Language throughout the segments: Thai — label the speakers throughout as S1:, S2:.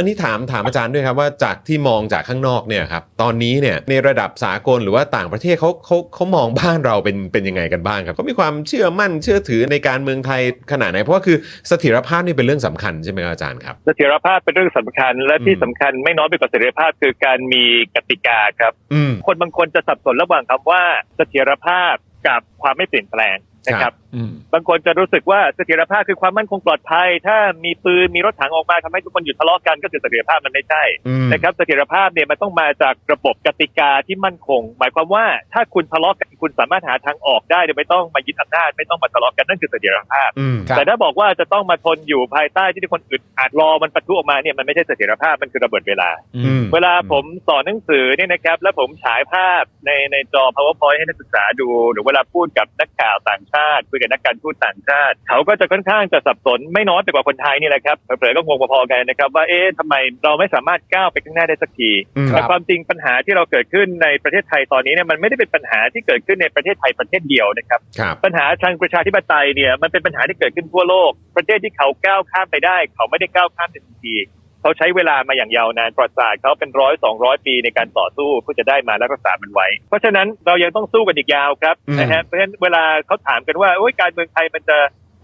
S1: อันนี้ถามถามอาจารย์ด้วยครับว่าจากที่มองจากข้างนอกเนี่ยครับตอนนี้เนี่ยในระดับสากลหรือว่าต่างประเทศเขาเขาเขามองบ้านเราเป็นเป็นยังไงกันบ้างครับเขามีความเชื่อมั่นเชื่อถือในการเมืองไทยขนาดไหนเพราะว่าคือเสถียรภาพนี่เป็นเรื่องสำคัญใช่ไหมครับอาจารย์ครับ
S2: เสถียรภาพเป็นเรื่องสำคัญ และที่
S1: อืม
S2: สำคัญไม่น้อยไปกว่าเสถียรภาพคือการมีกติกาครับ
S1: อืม
S2: คนบางคนจะสับสนระหว่างคำว่าเสถียรภาพกับความไม่เปลี่ยนแปลง นะค
S1: ครั
S2: รับ
S1: บ
S3: อืม
S2: บางคนจะรู้สึกว่าเสถียรภาพคือความมั่นคงปลอดภัย ถ้ามีปืนมีรถถังออกมาทำให้ทุกคนหยุดทะเลาะกันก็คือเสถียรภาพมันไม่ใช่
S1: อืม
S2: นะครับเสถียรภาพเนี่ยมันต้องมาจากระบบกติกาที่มั่นคง หมายความว่าถ้าคุณทะเลาะกันคุณสามารถหาทางออกได้โดยไม่ต้องมายึดอำนาจไม่ต้องมาทะเลาะกันนั่นคือเสถียรภาพ
S1: อืม
S3: ครับ
S2: แต่ถ้าบอกว่าจะต้องมาทนอยู่ภายใต้ที่ทุกคนอึดอัดรอมันปะทุออกมาเนี่ยมันไม่ใช่เสถียรภาพมันคือระเบิดเวลา
S1: อืม
S2: เวลาผมสอนหนังสือเนี่ยนะครับ แล้วผมฉายภาพในในจอ powerpoint ให้นักศึกษาดู หรือเวลาพูดกับนักข่าวต่างชาติคุยกับนักการทูตต่างชาติ เขาก็จะค่อนข้างจะสับสนไม่น้อยไปกว่าคนไทยนี่แหละครับเผลอๆก็งงพอๆกันนะครับว่าเอ๊ะทำไมเราไม่สามารถก้าวไปข้างหน้าได้สักที
S1: อืม
S3: ครั
S2: แต่
S3: บ
S2: ความจริงปัญหาที่เราเกิดขึ้นในประเทศไทยตอนนี้เนี่ยมันไม่ได้เป็นปัญหาที่เกิดขึ้นในประเทศไทยประเทศเดียวนะครับ
S1: ครับ
S2: ปัญหาทางประชาธิปไตยเนี่ยมันเป็นปัญหาที่เกิดขึ้นทั่วโลก ประเทศที่เขาก้าวข้ามไปได้ เขาไม่ได้ก้าวข้ามทันที เขาใช้เวลามาอย่างยาวนานประวัติศาสตร์เขาเป็นร้อยสองร้อยปีในการต่อสู้เพื่อจะได้มาและรักษามันไว้ เพราะฉะนั้นเรายังต้องสู้กันอีกยาวครับ
S1: อืม
S2: นะฮะเพราะฉะนั้นเวลาเขาถามกันว่าโอ้ยการเมืองไทยมันจะ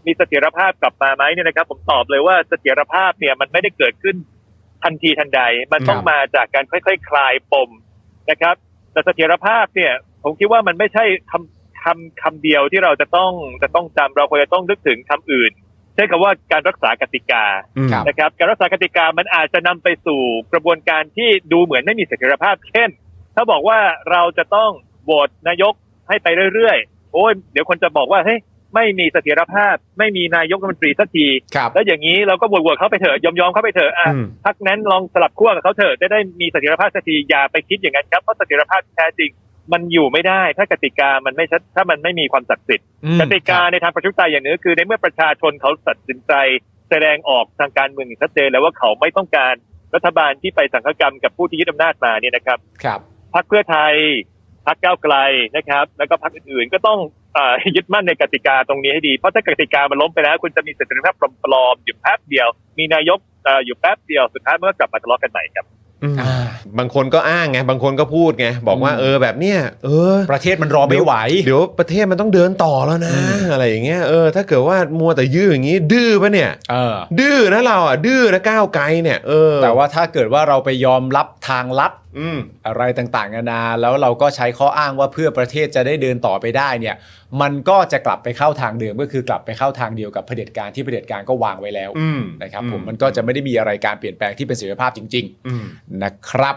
S2: มีเสถียรภาพกลับมาไหมเนี่ยนะครับ ผมตอบเลยว่าเสถียรภาพเนี่ยมันไม่ได้เกิดขึ้นทันทีทันใด มันต้อง
S3: ครับ
S2: มาจากการค่อยๆคลายปมนะครับ แต่เสถียรภาพเนี่ย ผมคิดว่ามันไม่ใช่คำคำคำเดียวที่เราจะต้องจะต้องจำเราควรจะต้องนึกถึงคำอื่น เช่นคำว่าการรักษากติกา
S1: อืม
S3: ครับ
S2: นะครับ การรักษากติกามันอาจจะนำไปสู่กระบวนการที่ดูเหมือนไม่มีเสถียรภาพ เช่น ถ้าบอกว่าเราจะต้องโหวตนายกให้ไปเรื่อยๆ โอ้ยเดี๋ยวคนจะบอกว่าเฮ้ยไม่มีเสถียรภาพ ไม่มีนายกรัฐมนตรีสักที
S3: ครับ
S2: แล้วอย่างนี้เราก็โหวตๆเขาไปเถอะยอมๆเขาไปเถอะอะ
S1: อืม
S2: พักนั้นลองสลับขั้วกับเขาเถอะจะได้มีเสถียรภาพสักทีอย่าไปคิดอย่างนั้นครับเพราะเสถียรภาพที่แท้จริง มันอยู่ไม่ได้ถ้ากติกามันไม่ชัดถ้ามันไม่มีความศักดิ์สิทธิ์
S3: อืม
S2: กติกาในทางประชาธิปไตยอย่างหนึงก็คือในเมื่อประชาชนเขาตัดสินใจ แสดงออกทางการเมืองอย่างชัดเจนแล้วว่าเขาไม่ต้องการรัฐบาลที่ไปสังฆกรรมกับผู้ที่ยึดอำนาจมาเนี่ยนะครับ
S3: ครับ
S2: พรรคเพื่อไทยพรรคก้าวไกลนะครับ แล้วก็พรรคอื่นๆ ก็ต้องเออยึดมั่นในกติกาตรงนี้ให้ดี เพราะถ้ากติกามันล้มไปแล้ว คุณจะมีเสถียรภาพปลอมๆอยู่แป๊บเดียว มีนายกเอ่ออยู่แป๊บเดียวสุดท้ายมันก็กลับมาทะเลาะกันใหม่ครับ
S1: อืม
S3: อ่า
S1: บางคนก็อ้างไงบางคนก็พูดไงบอกว่า
S3: อืม
S1: เออแบบเนี้ยเออ
S3: ประเทศมันรอไม่ไหว
S1: เดี๋ยวประเทศมันต้องเดินต่อแล้วนะ
S3: อืม
S1: อะไรอย่างเงี้ยเออถ้าเกิดว่ามัวแต่ยื้ออย่างงี้ดื้อปะเนี่ย
S3: เออ
S1: ดื้อนะเราอะดื้อนะก้าวไกลเนี่ยเออ
S3: แต่ว่าถ้าเกิดว่าเราไปยอมรับทางลัด
S1: อืม
S3: อะไรต่างๆนานาแล้วเราก็ใช้ข้ออ้างว่าเพื่อประเทศจะได้เดินต่อไปได้เนี่ย มันก็จะกลับไปเข้าทางเดิมก็คือกลับไปเข้าทางเดียวกับเผด็จการที่เผด็จการก็วางไว้แล้ว
S1: อืม
S3: นะครับ
S1: อืม
S3: ผมมันก็จะไม่ได้มีอะไรการเปลี่ยนแปลงที่เป็นเสรีภาพจริง
S1: อืม
S3: ๆนะครับ